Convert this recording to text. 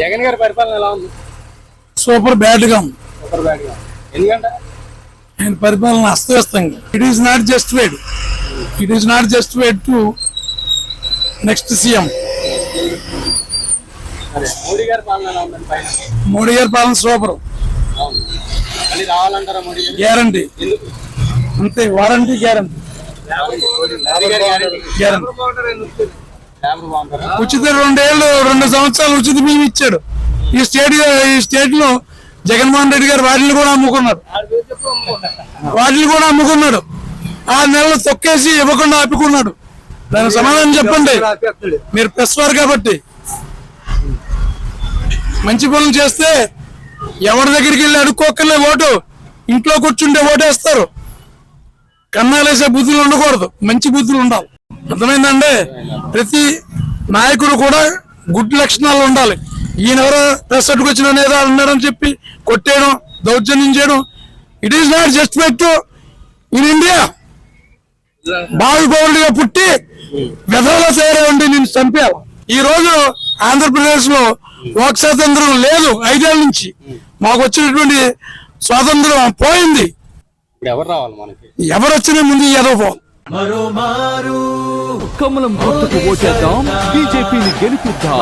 జగన్ గారి పరిపాలన ఎలా ఉంది? సూపర్ బ్యాడ్గా ఉంది. సూపర్ బ్యాడ్గా ఎందుకంటే? ఆయన పరిపాలన అస్తవ్యస్తంగా. It is not just wade it is not just wade to next CM Modi గారి పాలన మోడీ గారి పాలన సూపర్. గ్యారంటీ అంతే వారంటీ గ్యారంటీ గ్యారెంటీ ఉచిత రెండేళ్ళు రెండు సంవత్సరాలు ఉచిత బియ్యం ఇచ్చాడు. ఈ స్టేట్ ఈ స్టేట్లో జగన్మోహన్ రెడ్డి గారు వాటిని కూడా అమ్ముకున్నారు. వాటిని కూడా అమ్ముకున్నాడు. ఆ నెలలు తొక్కేసి ఇవ్వకుండా ఆపుకున్నాడు. దానికి సమాధానం చెప్పండి. మీరు ప్రెస్ వారు కాబట్టి. మంచి పనులు చేస్తే ఎవరి దగ్గరికి వెళ్ళి అడుక్కోకర్లే ఓటు. ఇంట్లో కూర్చుంటే ఓటేస్తారు. కన్నాలేసే బుద్ధులు ఉండకూడదు. మంచి బుద్ధులు ఉండాలి. అర్థమైందండి? ప్రతి నాయకుడు కూడా గుడ్ లక్షణాలు ఉండాలి. ఈయన ఎవరో ప్రెస్ వచ్చిన ఏదో అన్నాడని చెప్పి కొట్టేయడం దౌర్జన్యం చేయడం ఇట్ ఈస్ నాట్ జస్ట్ పెట్టు ఇన్ ఇండియా బావి పౌరుడిగా పుట్టి విధవలో తయారవండి నేను చంపేయాలి. ఈ రోజు ఆంధ్రప్రదేశ్లో వాక్ స్వాతంత్రం లేదు ఐదేళ్ళ నుంచి. మాకు వచ్చినటువంటి స్వాతంత్రం పోయింది. ఎవరు రావాలి మనకి? ఎవరు వచ్చినా ముందు ఎదవ పోవాలి. కమలం గుర్తుకు ఓటేద్దాం బీజేపీని గెలిపిద్దాం.